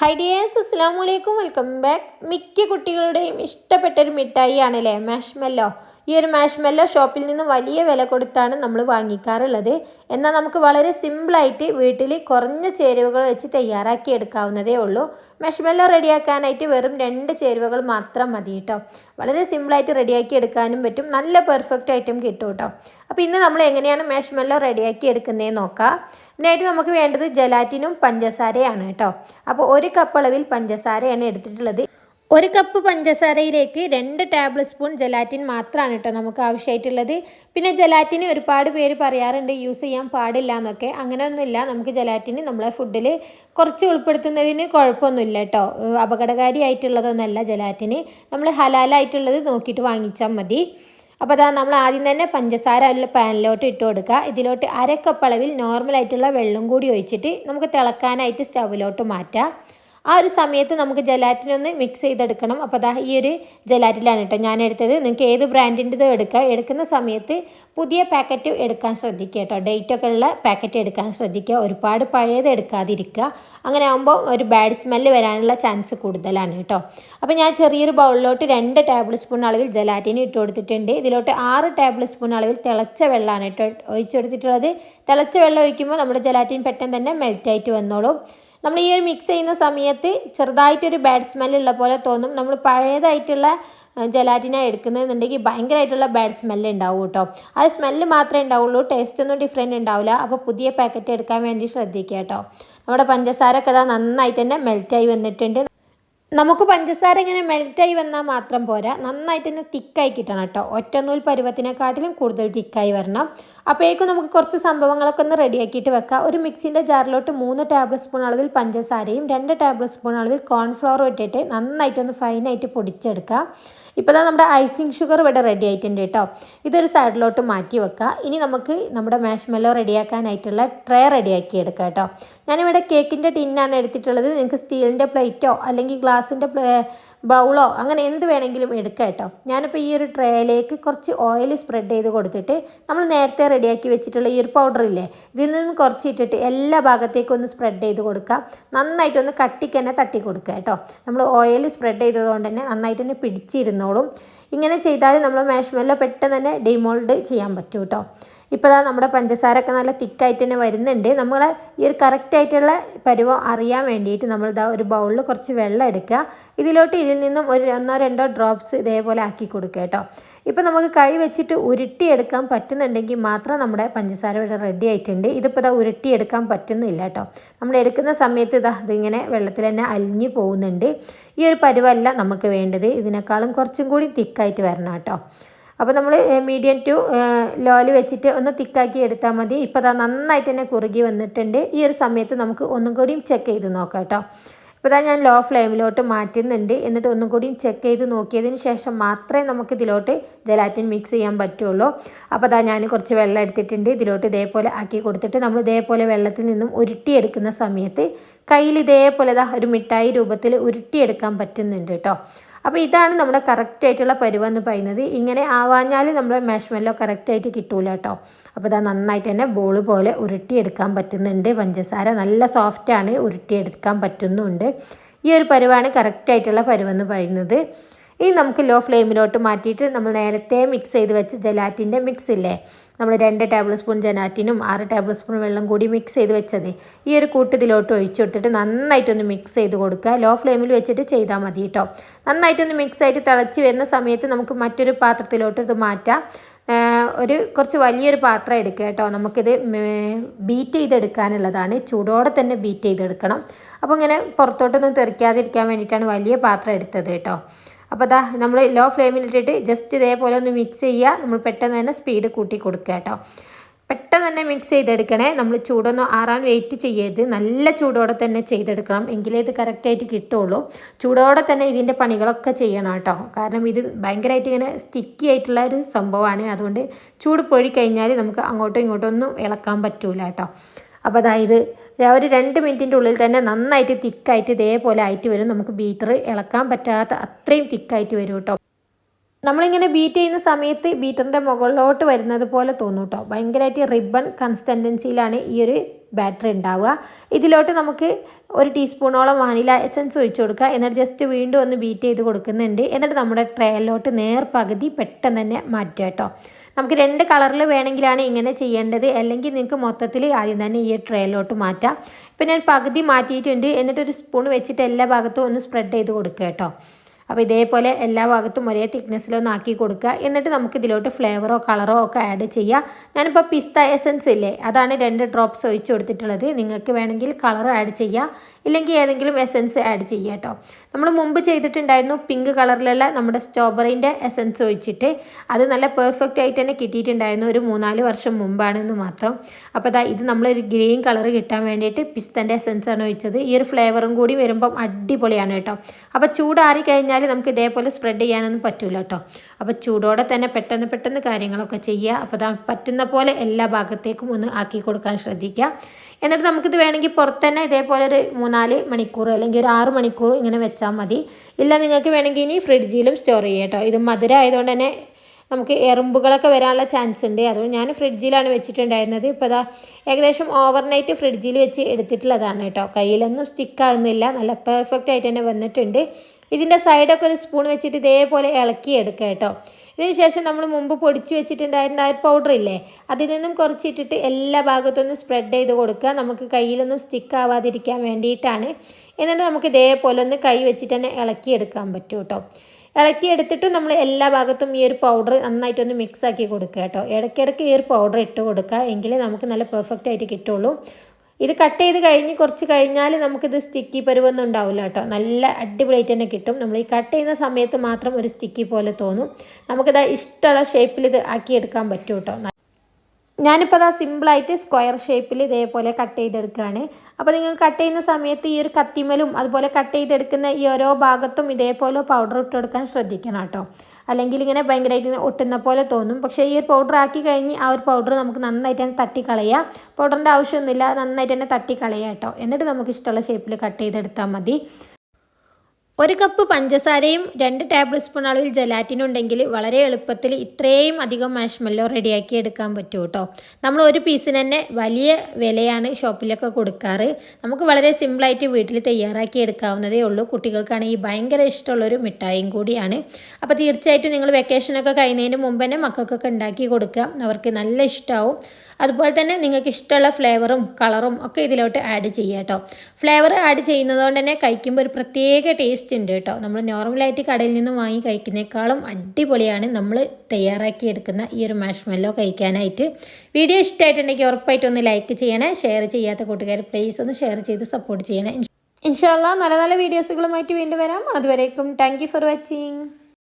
Hi dears അസ്സാം വലൈക്കും welcome back മിക്ക കുട്ടികളുടെയും ഇഷ്ടപ്പെട്ട ഒരു മിഠായി ആണല്ലേ മാഷ്മെല്ലോ ഈ ഒരു മാഷ്മെല്ലോ ഷോപ്പിൽ നിന്ന് വലിയ വില കൊടുത്താണ് നമ്മൾ വാങ്ങിക്കാറുള്ളത്. എന്നാൽ നമുക്ക് വളരെ സിമ്പിളായിട്ട് വീട്ടിൽ കുറഞ്ഞ ചേരുവകൾ വെച്ച് തയ്യാറാക്കി എടുക്കാവുന്നതേ ഉള്ളൂ. മാഷ്മെല്ലോ റെഡിയാക്കാനായിട്ട് വെറും രണ്ട് ചേരുവകൾ മാത്രം മതി കേട്ടോ. വളരെ സിമ്പിളായിട്ട് റെഡിയാക്കി എടുക്കാനും പറ്റും. നല്ല പെർഫെക്റ്റ് ഐറ്റം കിട്ടും കേട്ടോ. അപ്പോൾ ഇന്ന് നമ്മൾ എങ്ങനെയാണ് മാഷ്മെല്ലോ റെഡിയാക്കി എടുക്കുന്നതെന്ന് നോക്കാം. ഇതിനായിട്ട് നമുക്ക് വേണ്ടത് ജലാറ്റിനും പഞ്ചസാരയാണ് കേട്ടോ. അപ്പോൾ ഒരു കപ്പ് അളവിൽ പഞ്ചസാരയാണ് എടുത്തിട്ടുള്ളത്. ഒരു കപ്പ് പഞ്ചസാരയിലേക്ക് രണ്ട് ടേബിൾ സ്പൂൺ ജലാറ്റിൻ മാത്രമാണ് കേട്ടോ നമുക്ക് ആവശ്യമായിട്ടുള്ളത് പിന്നെ ജലാറ്റിന് ഒരുപാട് പേര് പറയാറുണ്ട് യൂസ് ചെയ്യാൻ പാടില്ല എന്നൊക്കെ. അങ്ങനെയൊന്നുമില്ല. നമുക്ക് ജലാറ്റിന് നമ്മളെ ഫുഡിൽ കുറച്ച് ഉൾപ്പെടുത്തുന്നതിന് കുഴപ്പമൊന്നുമില്ല കേട്ടോ. അപകടകാരിയായിട്ടുള്ളതൊന്നുമല്ല ജലാറ്റിന് നമ്മൾ ഹലാലായിട്ടുള്ളത് നോക്കിയിട്ട് വാങ്ങിച്ചാൽ മതി. അപ്പോൾ അതാ നമ്മൾ ആദ്യം തന്നെ പഞ്ചസാര അല്ല പാനിലോട്ട് ഇട്ട് കൊടുക്കുക. ഇതിലോട്ട് അരക്കപ്പളവിൽ നോർമലായിട്ടുള്ള വെള്ളം കൂടി ഒഴിച്ചിട്ട് നമുക്ക് തിളക്കാനായിട്ട് സ്റ്റൗവിലോട്ട് മാറ്റാം. ആ ഒരു സമയത്ത് നമുക്ക് ജലാറ്റിൻ ഒന്ന് മിക്സ് ചെയ്തെടുക്കണം. അപ്പോൾ അതാ ഈ ഒരു ജലാറ്റിലാണ് കേട്ടോ ഞാൻ എടുത്തത്. നിങ്ങൾക്ക് ഏത് ബ്രാൻഡിന്റെതും എടുക്കുക എടുക്കുന്ന സമയത്ത് പുതിയ പാക്കറ്റ് എടുക്കാൻ ശ്രദ്ധിക്കുക കേട്ടോ. ഡേറ്റൊക്കെ ഉള്ള പാക്കറ്റ് എടുക്കാൻ ശ്രദ്ധിക്കുക. ഒരുപാട് പഴയത് എടുക്കാതിരിക്കുക. അങ്ങനെ ആകുമ്പോൾ ഒരു ബാഡ് സ്മെല്ല് വരാനുള്ള ചാൻസ് കൂടുതലാണ് കേട്ടോ. അപ്പോൾ ഞാൻ ചെറിയൊരു ബൗളിലോട്ട് രണ്ട് ടേബിൾ സ്പൂൺ അളവിൽ ജലാറ്റിൻ ഇട്ട് കൊടുത്തിട്ടുണ്ട്. ഇതിലോട്ട് ആറ് ടേബിൾ സ്പൂൺ അളവിൽ തിളച്ച വെള്ളമാണ് കേട്ടോ ഒഴിച്ചെടുത്തിട്ടുള്ളത് തിളച്ച വെള്ളം ഒഴിക്കുമ്പോൾ നമ്മുടെ ജലാറ്റിൻ പെട്ടെന്ന് തന്നെ മെൽറ്റായിട്ട് വന്നോളും. നമ്മൾ ഈ ഒരു മിക്സ് ചെയ്യുന്ന സമയത്ത് ചെറുതായിട്ടൊരു ബാഡ് സ്മെല്ലുള്ള പോലെ തോന്നും. നമ്മൾ പഴയതായിട്ടുള്ള ജലാറ്റിന എടുക്കുന്നതെന്നുണ്ടെങ്കിൽ ഭയങ്കരമായിട്ടുള്ള ബാഡ് സ്മെല്ല് ഉണ്ടാവും കേട്ടോ. അത് സ്മെല്ല് മാത്രമേ ഉണ്ടാവുള്ളൂ. ടേസ്റ്റ് ഒന്നും ഡിഫറെന്റ് ഉണ്ടാവില്ല. അപ്പോൾ പുതിയ പാക്കറ്റ് എടുക്കാൻ വേണ്ടി ശ്രദ്ധിക്കുക കേട്ടോ. നമ്മുടെ പഞ്ചസാരക്കഥ നന്നായിട്ട് തന്നെ മെൽറ്റായി വന്നിട്ടുണ്ട്. നമുക്ക് പഞ്ചസാര ഇങ്ങനെ മെൽറ്റായി വന്നാൽ മാത്രം പോരാ. നന്നായിട്ട് തന്നെ തിക്കായി കിട്ടണം കേട്ടോ. ഒറ്റനൂൽ പരുവത്തിനെക്കാട്ടിലും കൂടുതൽ തിക്കായി വരണം. അപ്പോഴേക്കും നമുക്ക് കുറച്ച് സംഭവങ്ങളൊക്കെ ഒന്ന് റെഡിയാക്കിയിട്ട് വെക്കാം. ഒരു മിക്സിന്റെ ജാറിലോട്ട് മൂന്ന് ടേബിൾ സ്പൂൺ അളവിൽ പഞ്ചസാരയും രണ്ട് ടേബിൾ സ്പൂൺ അളവിൽ കോൺഫ്ലവറും ഇട്ടിട്ട് നന്നായിട്ടൊന്ന് ഫൈനായിട്ട് പൊടിച്ചെടുക്കുക ഇപ്പോൾ തന്നെ നമ്മുടെ ഐസിങ് ഷുഗർ ഇവിടെ റെഡി ആയിട്ടുണ്ട് കേട്ടോ. ഇതൊരു സൈഡിലോട്ട് മാറ്റി വെക്കുക ഇനി നമുക്ക് നമ്മുടെ മാഷ്മെല്ലോ റെഡിയാക്കാനായിട്ടുള്ള ട്രേ റെഡിയാക്കി എടുക്കാം കേട്ടോ. ഞാനിവിടെ കേക്കിന്റെ ടിന്നാണ് എടുത്തിട്ടുള്ളത്. നിങ്ങൾക്ക് സ്റ്റീലിന്റെ പ്ലേറ്റോ അല്ലെങ്കിൽ ഗ്ലാസിന്റെ ബൗളോ അങ്ങനെ എന്ത് വേണമെങ്കിലും എടുക്കാം കേട്ടോ. ഞാനിപ്പോൾ ഈ ഒരു ട്രേയിലേക്ക് കുറച്ച് ഓയിൽ സ്പ്രെഡ് ചെയ്ത് കൊടുത്തിട്ട് നമ്മൾ നേരത്തെ റെഡിയാക്കി വെച്ചിട്ടുള്ള ഈ ഒരു പൗഡർ ഇല്ലേ ഇതിൽ നിന്ന് കുറച്ച് ഇട്ടിട്ട് എല്ലാ ഭാഗത്തേക്കും ഒന്ന് സ്പ്രെഡ് ചെയ്ത് കൊടുക്കുക നന്നായിട്ടൊന്ന് കട്ടിക്ക് തന്നെ തട്ടി കൊടുക്കുക കേട്ടോ. നമ്മൾ ഓയിൽ സ്പ്രെഡ് ചെയ്തതുകൊണ്ട് തന്നെ നന്നായിട്ട് തന്നെ പിടിച്ചിരുന്നോളും. ഇങ്ങനെ ചെയ്താൽ നമ്മൾ മാഷ്മെല്ലോ പെട്ടെന്ന് തന്നെ ഡിമോൾഡ് ചെയ്യാൻ പറ്റും കേട്ടോ. ഇപ്പോൾ ഇതാ നമ്മുടെ പഞ്ചസാരൊക്കെ നല്ല തിക്കായിട്ട് തന്നെ വരുന്നുണ്ട്. നമ്മൾ ഈ ഒരു കറക്റ്റായിട്ടുള്ള പരുവം അറിയാൻ വേണ്ടിയിട്ട് നമ്മൾ ഇതാ ഒരു ബൗളിൽ കുറച്ച് വെള്ളം എടുക്കുക. ഇതിലോട്ട് ഇതിൽ നിന്നും ഒരു ഒന്നോ രണ്ടോ ഡ്രോപ്സ് ഇതേപോലെ ആക്കി കൊടുക്കുക കേട്ടോ. ഇപ്പോൾ നമുക്ക് കൈ വെച്ചിട്ട് ഉരുട്ടിയെടുക്കാൻ പറ്റുന്നുണ്ടെങ്കിൽ മാത്രം നമ്മുടെ പഞ്ചസാര ഇവിടെ റെഡി ആയിട്ടുണ്ട്. ഇതിപ്പോൾ ഇതാ ഉരുട്ടിയെടുക്കാൻ പറ്റുന്നില്ല കേട്ടോ. നമ്മൾ എടുക്കുന്ന സമയത്ത് ഇതാ ഇതിങ്ങനെ വെള്ളത്തിൽ തന്നെ അലിഞ്ഞു പോകുന്നുണ്ട്. ഈ ഒരു പരുവല്ല നമുക്ക് വേണ്ടത്. ഇതിനേക്കാളും കുറച്ചും കൂടി തിക്കായിട്ട് വരണം കേട്ടോ. അപ്പോൾ നമ്മൾ മീഡിയം ടു ലോയിൽ വെച്ചിട്ട് ഒന്ന് തിക്കാക്കി എടുത്താൽ മതി. ഇപ്പോൾ അതാ നന്നായിട്ട് തന്നെ കുറുകി വന്നിട്ടുണ്ട്. ഈ ഒരു സമയത്ത് നമുക്ക് ഒന്നും കൂടിയും ചെക്ക് ചെയ്ത് നോക്കാം കേട്ടോ ഇപ്പോൾ ഇതാ ഞാൻ ലോ ഫ്ലെയിമിലോട്ട് മാറ്റുന്നുണ്ട്. എന്നിട്ട് ഒന്നും കൂടിയും ചെക്ക് ചെയ്ത് നോക്കിയതിന് ശേഷം മാത്രമേ നമുക്ക് ഇതിലോട്ട് ജലാറ്റിൻ മിക്സ് ചെയ്യാൻ പറ്റുള്ളൂ. അപ്പോൾ അതാ ഞാൻ കുറച്ച് വെള്ളം എടുത്തിട്ടുണ്ട്. ഇതിലോട്ട് ഇതേപോലെ ആക്കി കൊടുത്തിട്ട് നമ്മൾ ഇതേപോലെ വെള്ളത്തിൽ നിന്നും ഉരുട്ടിയെടുക്കുന്ന സമയത്ത് കയ്യിൽ ഇതേപോലെ ഇതാ ഒരു മിഠായി രൂപത്തിൽ ഉരുട്ടിയെടുക്കാൻ പറ്റുന്നുണ്ട് കേട്ടോ അപ്പോൾ ഇതാണ് നമ്മുടെ കറക്റ്റായിട്ടുള്ള പരുവെന്ന് പറയുന്നത്. ഇങ്ങനെ ആവാഞ്ഞാൽ നമ്മുടെ മാഷ്മെല്ലോ കറക്റ്റായിട്ട് കിട്ടൂല കേട്ടോ അപ്പോൾ ഇതാ നന്നായിട്ട് തന്നെ ബോൾ പോലെ ഉരുട്ടിയെടുക്കാൻ പറ്റുന്നുണ്ട്. പഞ്ചസാര നല്ല സോഫ്റ്റാണ് ഉരുട്ടിയെടുക്കാൻ പറ്റുന്നുണ്ട്. ഈ ഒരു പരുവാണ് കറക്റ്റായിട്ടുള്ള പരുവെന്ന് പറയുന്നത്. ഇനി നമുക്ക് ലോ ഫ്ലെയിമിലോട്ട് മാറ്റിയിട്ട് നമ്മൾ നേരത്തെ മിക്സ് ചെയ്ത് വെച്ച ജലാറ്റിന്റെ മിക്സ് ഇല്ലേ? നമ്മൾ രണ്ട് ടേബിൾ സ്പൂൺ ജലാറ്റിനും ആറ് ടേബിൾ സ്പൂൺ വെള്ളം കൂടി മിക്സ് ചെയ്ത് വെച്ചത്. ഈ ഒരു കൂട്ട് ഇതിലോട്ട് ഒഴിച്ചിട്ടിട്ട് നന്നായിട്ടൊന്ന് മിക്സ് ചെയ്ത് കൊടുക്കുക. ലോ ഫ്ലെയിമിൽ വെച്ചിട്ട് ചെയ്താൽ മതി കേട്ടോ നന്നായിട്ടൊന്ന് മിക്സ് ആയിട്ട് തിളച്ച് വരുന്ന സമയത്ത് നമുക്ക് മറ്റൊരു പാത്രത്തിലോട്ട് ഇത് മാറ്റാം. ഒരു കുറച്ച് വലിയൊരു പാത്രം എടുക്കുക കേട്ടോ നമുക്കിത് ബീറ്റ് ചെയ്തെടുക്കാനുള്ളതാണ്. ചൂടോടെ തന്നെ ബീറ്റ് ചെയ്തെടുക്കണം. അപ്പോൾ ഇങ്ങനെ പുറത്തോട്ടൊന്നും തെറിക്കാതിരിക്കാൻ വേണ്ടിയിട്ടാണ് വലിയ പാത്രം എടുത്തത് കേട്ടോ അപ്പോൾ അതാ നമ്മൾ ലോ ഫ്ലെയിമിലിട്ടിട്ട് ജസ്റ്റ് ഇതേപോലെ ഒന്ന് മിക്സ് ചെയ്യുക. നമ്മൾ പെട്ടെന്ന് തന്നെ സ്പീഡ് കൂട്ടി കൊടുക്കുക കേട്ടോ. പെട്ടെന്ന് തന്നെ മിക്സ് ചെയ്തെടുക്കണേ. നമ്മൾ ചൂടൊന്നും ആറാൻ വെയിറ്റ് ചെയ്യരുത്. നല്ല ചൂടോടെ തന്നെ ചെയ്തെടുക്കണം. എങ്കിലേ ഇത് കറക്റ്റായിട്ട് കിട്ടുള്ളൂ. ചൂടോടെ തന്നെ ഇതിന്റെ പണികളൊക്കെ ചെയ്യണം കേട്ടോ. കാരണം ഇത് ഭയങ്കരമായിട്ട് ഇങ്ങനെ സ്റ്റിക്കി ആയിട്ടുള്ള ഒരു സംഭവമാണ്. അതുകൊണ്ട് ചൂട് പോയി കഴിഞ്ഞാൽ നമുക്ക് അങ്ങോട്ടും ഇങ്ങോട്ടും ഒന്നും ഇളക്കാൻ പറ്റൂല കേട്ടോ. അപ്പോൾ അതായത് ഒരു രണ്ട് മിനിറ്റിന്റെ ഉള്ളിൽ തന്നെ നന്നായിട്ട് തിക്കായിട്ട് ഇതേപോലെ ആയിട്ട് വരും. നമുക്ക് ബീറ്റർ ഇളക്കാൻ പറ്റാത്ത അത്രയും തിക്കായിട്ട് വരും കേട്ടോ. നമ്മളിങ്ങനെ ബീറ്റ് ചെയ്യുന്ന സമയത്ത് ബീറ്ററിന്റെ മുകളിലോട്ട് വരുന്നത് പോലെ തോന്നും കേട്ടോ. ഭയങ്കരമായിട്ട് റിബൺ കൺസിസ്റ്റൻസിയിലാണ് ഈ ഒരു ബാറ്ററി ഉണ്ടാവുക. ഇതിലോട്ട് നമുക്ക് ഒരു ടീസ്പൂണോളം വാനില എസൻസ് ഒഴിച്ചു കൊടുക്കുക. എന്നിട്ട് ജസ്റ്റ് വീണ്ടും ഒന്ന് ബീറ്റ് ചെയ്ത് കൊടുക്കുന്നുണ്ട്. എന്നിട്ട് നമ്മുടെ ട്രേയിലോട്ട് നേർ പകുതി പെട്ടെന്ന് തന്നെ മാറ്റുക കേട്ടോ. നമുക്ക് രണ്ട് കളറിൽ വേണമെങ്കിലാണ് ഇങ്ങനെ ചെയ്യേണ്ടത്. അല്ലെങ്കിൽ നിങ്ങൾക്ക് മൊത്തത്തിൽ ആദ്യം തന്നെ ഈ ട്രേയിലോട്ട് മാറ്റാം. ഇപ്പം ഞാൻ പകുതി മാറ്റിയിട്ടുണ്ട്. എന്നിട്ടൊരു സ്പൂൺ വെച്ചിട്ട് എല്ലാ ഭാഗത്തും ഒന്ന് സ്പ്രെഡ് ചെയ്ത് കൊടുക്കുക കേട്ടോ. അപ്പോൾ ഇതേപോലെ എല്ലാ ഭാഗത്തും ഒരേ തിക്നെസ്സിലൊന്ന് ആക്കി കൊടുക്കുക. എന്നിട്ട് നമുക്ക് ഇതിലോട്ട് ഫ്ലേവറോ കളറോ ഒക്കെ ആഡ് ചെയ്യുക ഞാനിപ്പോൾ പിസ്ത എസൻസ് ഇല്ലേ? അതാണ് രണ്ട് ഡ്രോപ്സ് ഒഴിച്ച് കൊടുത്തിട്ടുള്ളത്. നിങ്ങൾക്ക് വേണമെങ്കിൽ കളർ ആഡ് ചെയ്യാം. ഇല്ലെങ്കിൽ ഏതെങ്കിലും എസൻസ് ആഡ് ചെയ്യുക കേട്ടോ നമ്മൾ മുമ്പ് ചെയ്തിട്ടുണ്ടായിരുന്നു പിങ്ക് കളറിലുള്ള നമ്മുടെ സ്ട്രോബെറിന്റെ എസൻസ് ഒഴിച്ചിട്ട് അത് നല്ല പെർഫെക്റ്റ് ആയിട്ട് തന്നെ കിട്ടിയിട്ടുണ്ടായിരുന്നു ഒരു മൂന്നാൽ വർഷം മുമ്പാണെന്ന് മാത്രം. അപ്പോൾ അതാ ഇത് നമ്മളൊരു ഗ്രീൻ കളർ കിട്ടാൻ വേണ്ടിയിട്ട് പിസ്തന്റെ എസൻസ് ആണ് ഒഴിച്ചത്. ഈ ഒരു ഫ്ലേവറും കൂടി വരുമ്പം അടിപൊളിയാണ് കേട്ടോ. അപ്പോൾ ചൂടാറി കഴിഞ്ഞാൽ നമുക്ക് ഇതേപോലെ സ്പ്രെഡ് ചെയ്യാനൊന്നും പറ്റില്ല കേട്ടോ അപ്പോൾ ചൂടോടെ തന്നെ പെട്ടെന്ന് പെട്ടെന്ന് കാര്യങ്ങളൊക്കെ ചെയ്യുക. അപ്പോൾ അതാ പറ്റുന്ന പോലെ എല്ലാ ഭാഗത്തേക്കും ഒന്ന് ആക്കി കൊടുക്കാൻ ശ്രദ്ധിക്കുക. എന്നിട്ട് നമുക്കിത് വേണമെങ്കിൽ പുറത്ത് തന്നെ ഇതേപോലെ ഒരു മണിക്കൂർ അല്ലെങ്കിൽ ഒരു ആറ് മണിക്കൂർ ഇങ്ങനെ വെച്ചാൽ മതി. ഇല്ല നിങ്ങൾക്ക് വേണമെങ്കിൽ ഇനി ഫ്രിഡ്ജിലും സ്റ്റോർ ചെയ്യാം കേട്ടോ. ഇത് മധുര ആയതുകൊണ്ട് തന്നെ നമുക്ക് എറുമ്പുകളൊക്കെ വരാനുള്ള ചാൻസ് ഉണ്ട്. അതുകൊണ്ട് ഞാൻ ഫ്രിഡ്ജിലാണ് വെച്ചിട്ടുണ്ടായിരുന്നത്. ഇപ്പോൾ അതാ ഏകദേശം ഓവർനൈറ്റ് ഫ്രിഡ്ജിൽ വെച്ച് എടുത്തിട്ടുള്ളതാണ് കേട്ടോ. കയ്യിലൊന്നും സ്റ്റിക്ക് ആകുന്നില്ല. നല്ല പെർഫെക്റ്റ് ആയിട്ട് തന്നെ വന്നിട്ടുണ്ട്. ഇതിന്റെ സൈഡൊക്കെ ഒരു സ്പൂൺ വെച്ചിട്ട് ഇതേപോലെ ഇളക്കി എടുക്കുക കേട്ടോ. ഇതിന് ശേഷം നമ്മൾ മുമ്പ് പൊടിച്ച് വെച്ചിട്ടുണ്ടായിരുന്ന ആ പൗഡർ ഇല്ലേ അതിൽ നിന്നും കുറച്ചിട്ടിട്ട് എല്ലാ ഭാഗത്തൊന്നും സ്പ്രെഡ് ചെയ്ത് കൊടുക്കുക. നമുക്ക് കയ്യിലൊന്നും സ്റ്റിക്ക് ആവാതിരിക്കാൻ വേണ്ടിയിട്ടാണ്. എന്നിട്ട് നമുക്ക് ഇതേപോലെ ഒന്ന് കൈ വെച്ചിട്ട് തന്നെ ഇളക്കി എടുക്കാൻ പറ്റും കേട്ടോ ഇളക്കി എടുത്തിട്ട് നമ്മൾ എല്ലാ ഭാഗത്തും ഈ ഒരു പൗഡർ നന്നായിട്ടൊന്ന് മിക്സ് ആക്കി കൊടുക്കുക കേട്ടോ ഇടയ്ക്കിടയ്ക്ക് ഈ ഒരു പൗഡർ ഇട്ട് കൊടുക്കുക എങ്കിലേ നമുക്ക് നല്ല പെർഫെക്റ്റ് ആയിട്ട് കിട്ടുള്ളൂ. ഇത് കട്ട് ചെയ്ത് കഴിഞ്ഞ് കുറച്ച് കഴിഞ്ഞാൽ നമുക്കിത് സ്റ്റിക്കി പരുവൊന്നും ഉണ്ടാവില്ല കേട്ടോ. നല്ല അടിപൊളിയായിട്ട് തന്നെ കിട്ടും. നമ്മൾ ഈ കട്ട് ചെയ്യുന്ന സമയത്ത് മാത്രം ഒരു സ്റ്റിക്കി പോലെ തോന്നും. നമുക്കിത് ഇഷ്ടമുള്ള ഷേപ്പിൽ ഇത് ആക്കിയെടുക്കാൻ പറ്റും കേട്ടോ. ഞാനിപ്പോൾ അതാ സിമ്പിളായിട്ട് സ്ക്വയർ ഷേപ്പിൽ ഇതേപോലെ കട്ട് ചെയ്തെടുക്കുകയാണ് അപ്പോൾ നിങ്ങൾ കട്ട് ചെയ്യുന്ന സമയത്ത് ഈ ഒരു കത്തിമലും അതുപോലെ കട്ട് ചെയ്തെടുക്കുന്ന ഈ ഓരോ ഭാഗത്തും ഇതേപോലെ പൗഡർ ഇട്ട് കൊടുക്കാൻ ശ്രദ്ധിക്കണം കേട്ടോ. അല്ലെങ്കിൽ ഇങ്ങനെ ഭയങ്കരമായിട്ട് ഒട്ടുന്ന പോലെ തോന്നും. പക്ഷേ ഈ ഒരു പൗഡർ ആക്കി കഴിഞ്ഞ് ആ ഒരു പൗഡർ നമുക്ക് നന്നായിട്ട് തന്നെ തട്ടിക്കളയുക പൗഡറിന്റെ ആവശ്യമൊന്നുമില്ല. നന്നായിട്ട് തന്നെ തട്ടിക്കളയാം കേട്ടോ. എന്നിട്ട് നമുക്ക് ഇഷ്ടമുള്ള ഷേപ്പിൽ കട്ട് ചെയ്തെടുത്താൽ മതി. ഒരു കപ്പ് പഞ്ചസാരയും രണ്ട് ടേബിൾ സ്പൂൺ അളവിൽ ജലാറ്റിൻ ഉണ്ടെങ്കിൽ വളരെ എളുപ്പത്തിൽ ഇത്രയും അധികം മാഷ്മെല്ലോ റെഡിയാക്കി എടുക്കാൻ പറ്റും കേട്ടോ നമ്മൾ ഒരു പീസിന് തന്നെ വലിയ വിലയാണ് ഷോപ്പിലൊക്കെ കൊടുക്കാറ്. നമുക്ക് വളരെ സിമ്പിളായിട്ട് വീട്ടിൽ തയ്യാറാക്കി എടുക്കാവുന്നതേ ഉള്ളൂ. കുട്ടികൾക്കാണെങ്കിൽ ഭയങ്കര ഇഷ്ടമുള്ളൊരു മിഠായിയും കൂടിയാണ്. അപ്പോൾ തീർച്ചയായിട്ടും നിങ്ങൾ വെക്കേഷനൊക്കെ കഴിയുന്നതിന് മുമ്പ് തന്നെ മക്കൾക്കൊക്കെ ഉണ്ടാക്കി കൊടുക്കുക. അവർക്ക് നല്ല ഇഷ്ടമാവും അതുപോലെ തന്നെ നിങ്ങൾക്ക് ഇഷ്ടമുള്ള ഫ്ലേവറും കളറും ഒക്കെ ഇതിലോട്ട് ആഡ് ചെയ്യുക കേട്ടോ ഫ്ലേവർ ആഡ് ചെയ്യുന്നതുകൊണ്ട് തന്നെ കഴിക്കുമ്പോൾ ഒരു പ്രത്യേക ടേസ്റ്റ് ഉണ്ട് കേട്ടോ നമ്മൾ നോർമലായിട്ട് കടയിൽ നിന്ന് വാങ്ങി കഴിക്കുന്നേക്കാളും അടിപൊളിയാണ് നമ്മൾ തയ്യാറാക്കി എടുക്കുന്ന ഈ ഒരു മാഷ്മെല്ലോ കഴിക്കാനായിട്ട് വീഡിയോ ഇഷ്ടമായിട്ടുണ്ടെങ്കിൽ ഉറപ്പായിട്ടും ഒന്ന് ലൈക്ക് ചെയ്യണേ ഷെയർ ചെയ്യാത്ത കൂട്ടുകാർ പ്ലീസ് ഒന്ന് ഷെയർ ചെയ്ത് സപ്പോർട്ട് ചെയ്യണേ ഇൻഷാല്ല നല്ല നല്ല വീഡിയോസുകളുമായിട്ട് വീണ്ടും വരാം അതുവരേക്കും താങ്ക് ഫോർ വാച്ചിങ്